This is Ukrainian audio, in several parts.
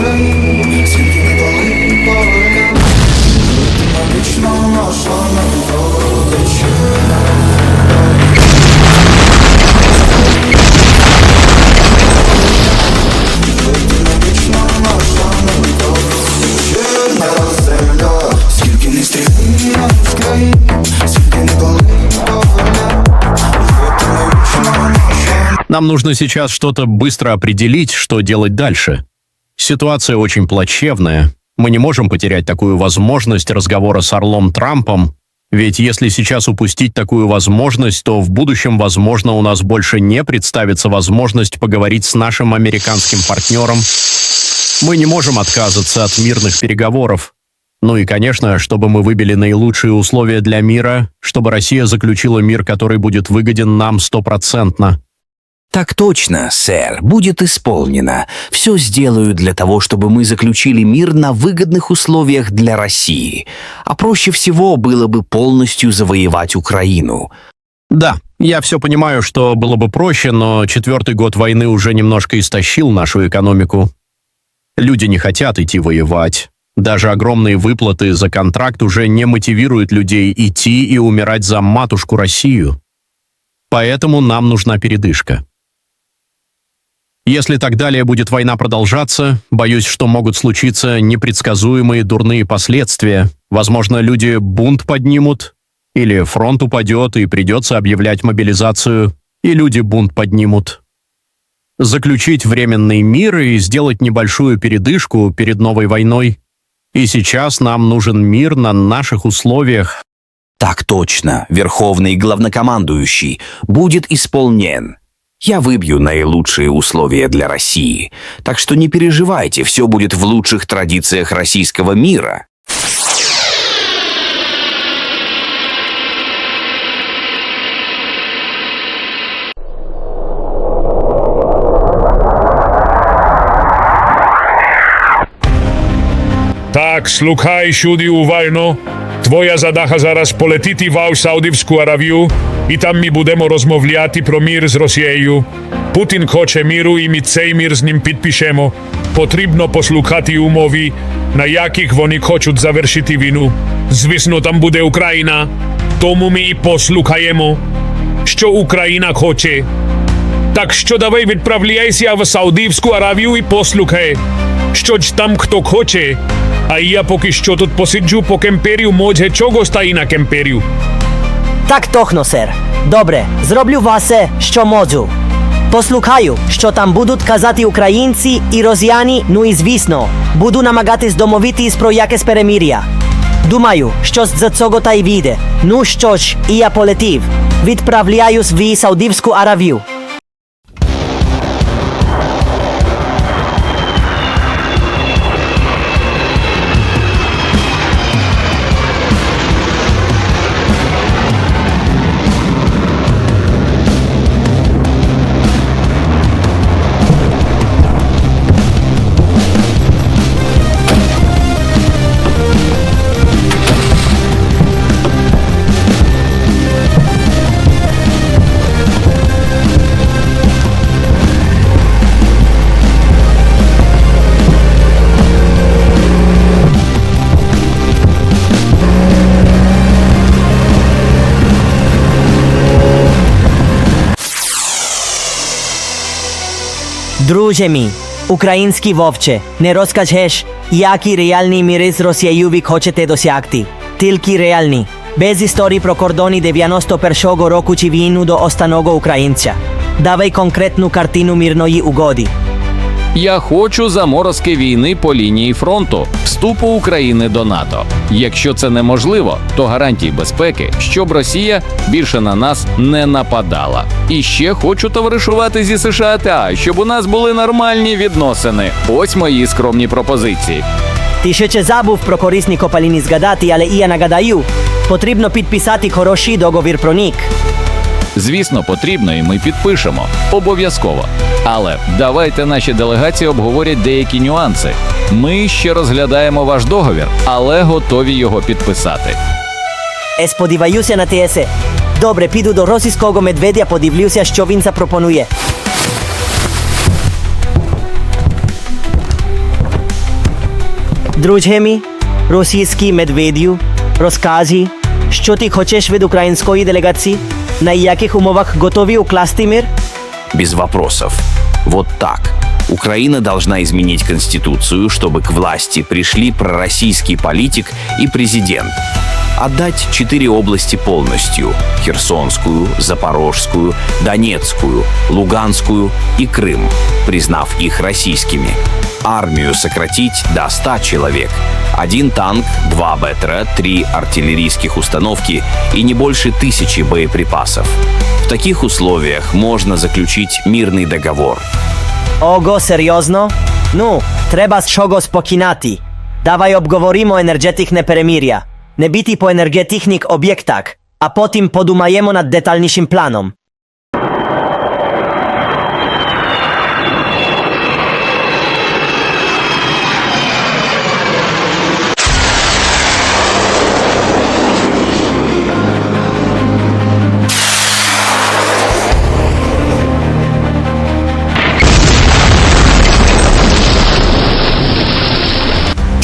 країн, скільки не болить полем, ти вічно наша земля, скільки не стріляє з країн, скільки не болить полем, ти вічно наша Нам нужно сейчас что-то быстро определить, что делать дальше. Ситуация очень плачевная. Мы не можем потерять такую возможность разговора с Орлом Трампом, ведь если сейчас упустить такую возможность, то в будущем, возможно, у нас больше не представится возможность поговорить с нашим американским партнером. Мы не можем отказываться от мирных переговоров. Ну и, конечно, чтобы мы выбили наилучшие условия для мира, чтобы Россия заключила мир, который будет выгоден нам стопроцентно. Так точно, сэр, будет исполнено. Все сделаю для того, чтобы мы заключили мир на выгодных условиях для России. А проще всего было бы полностью завоевать Украину. Да, я все понимаю, что было бы проще, но четвертый год войны уже немножко истощил нашу экономику. Люди не хотят идти воевать. Даже огромные выплаты за контракт уже не мотивируют людей идти и умирать за матушку Россию. Поэтому нам нужна передышка. Если так далее будет война продолжаться, боюсь, что могут случиться непредсказуемые дурные последствия. Возможно, люди бунт поднимут, или фронт упадет и придется объявлять мобилизацию, и люди бунт поднимут. Заключить временный мир и сделать небольшую передышку перед новой войной. И сейчас нам нужен мир на наших условиях. Так точно, Верховный Главнокомандующий, будет исполнен. Я выбью наилучшие условия для России, так что не переживайте, все будет в лучших традициях российского мира. Так, слухай сюди уважно. Твоя задаха зараз полетіти в Саудівську Аравію, і там ми будемо розмовляти про мір з Росією. Путін хоче міру, і ми цей мір з ним підпишемо. Потрібно послухати умови, на яких вони хочуть завершити війну. Звісно, там буде Україна, тому ми і послухаємо, що Україна хоче. Так що давай відправляйся в Саудівську Аравію і послухай, що ж там хто хоче. А я поки що тут посиджу по кемперію, може чого стає на кемперію. Так точно, сер. Добре, зроблю васе, що можу. Послухаю, що там будуть казати українці і росіяни, ну і звісно, буду намагатись домовитись про якесь перемир'я. Думаю, що з цього та й вийде. Ну що ж, і я полетів. Відправляюсь в Саудівську Аравію. Друже мій, український вовче, не розкажеш, які реальні міри з Росією ви хочете досягти. Тільки реальні. Без історії про кордони 91-го року чи війну до останнього українця. Давай конкретну картину мирної угоди. Я хочу заморозки війни по лінії фронту, вступу України до НАТО. Якщо це неможливо, то гарантії безпеки, щоб Росія більше на нас не нападала. І ще хочу товаришувати зі США та щоб у нас були нормальні відносини. Ось мої скромні пропозиції. Ти ще чи забув про корисні копаліни згадати, але і я нагадаю, потрібно підписати хороший договір про нік. Звісно, потрібно, і ми підпишемо обов'язково. Але давайте наші делегації обговорять деякі нюанси. Ми ще розглядаємо ваш договір, але готові його підписати. Сподіваюся на ТС. Добре, піду до російського медведя, подивлюся, що він запропонує. Друже мій, російський медведю, розкажи, що ти хочеш від української делегації? На яких умовах готові укласти мир? Без вопросов. Вот так. Украина должна изменить Конституцию, чтобы к власти пришли пророссийский политик и президент. Отдать четыре области полностью – Херсонскую, Запорожскую, Донецкую, Луганскую и Крым, признав их российскими. Армию сократить до 100 человек. Один танк, два БТР, три артиллерийских установки и не больше тысячи боеприпасов. В таких условиях можно заключить мирный договор. Ого, серйозно? Ну, треба з чогось покинати. Давай обговоримо енергетичне перемир'я. Не бити по енергетичних об'єктах, а потім подумаємо над детальнішим планом.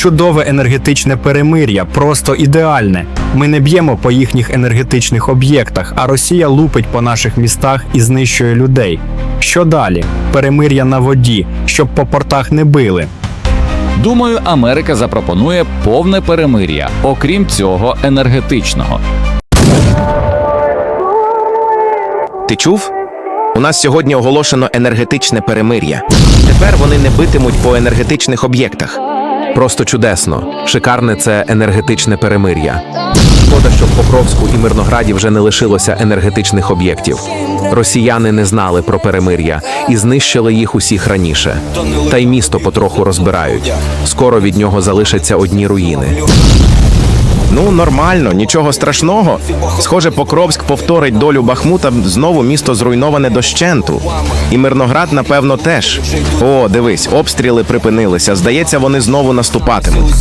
Чудове енергетичне перемир'я, просто ідеальне. Ми не б'ємо по їхніх енергетичних об'єктах, а Росія лупить по наших містах і знищує людей. Що далі? Перемир'я на воді, щоб по портах не били. Думаю, Америка запропонує повне перемир'я, окрім цього енергетичного. Ти чув? У нас сьогодні оголошено енергетичне перемир'я. Тепер вони не битимуть по енергетичних об'єктах. Просто чудесно. Шикарне це енергетичне перемир'я. Шкода, що в Покровську і Мирнограді вже не лишилося енергетичних об'єктів. Росіяни не знали про перемир'я і знищили їх усіх раніше. Та й місто потроху розбирають. Скоро від нього залишаться одні руїни. Ну, нормально, нічого страшного. Схоже, Покровськ повторить долю Бахмута, знову місто зруйноване дощенту. І Мирноград, напевно, теж. О, дивись, обстріли припинилися. Здається, вони знову наступатимуть.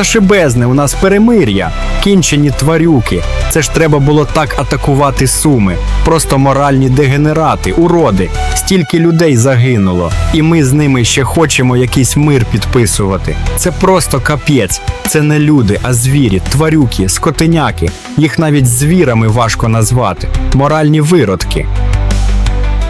Зашибезне, у нас перемир'я, кінчені тварюки. Це ж треба було так атакувати суми. Просто моральні дегенерати, уроди. Стільки людей загинуло, і ми з ними ще хочемо якийсь мир підписувати. Це просто капець. Це не люди, а звірі, тварюки, скотиняки. Їх навіть звірами важко назвати. Моральні виродки.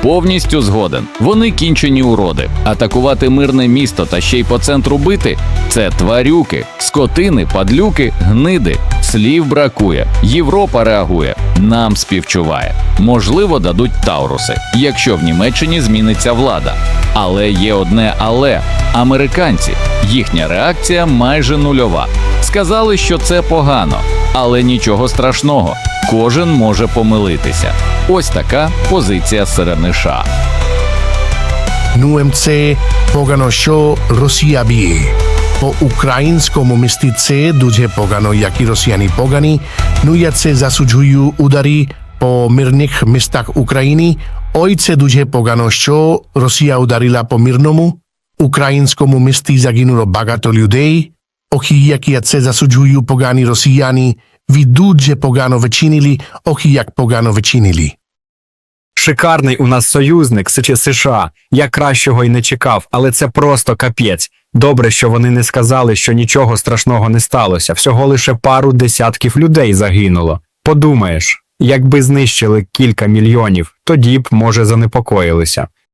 Повністю згоден. Вони кінчені уроди. Атакувати мирне місто та ще й по центру бити це тварюки, скотини, падлюки, гниди. Слів бракує. Європа реагує. Нам співчуває. Можливо, дадуть Тауруси, якщо в Німеччині зміниться влада. Але є одне але американці. Їхня реакція майже нульова. Сказали, що це погано, але нічого страшного. Кожен може помилитися. Ось така позиція США. НУМЦ погано, що Росія б'є. По українському місті це дуже погано, як і росіяни погані. Ну я це засуджую удари по мирних містах України. Ой, це дуже погано, що Росія ударила по мирному. Українському місті загинуло багато людей. Охі, як це засуджую погані росіяни. Ви дуже погано вичинили, охі, як погано вичинили. Шикарний у нас союзник США. Я кращого й не чекав, але це просто капець. Добре, що вони не сказали, що нічого страшного не сталося. Всього лише пару десятків людей загинуло. Подумаєш, якби знищили кілька мільйонів, тоді б, може, занепокоїлися.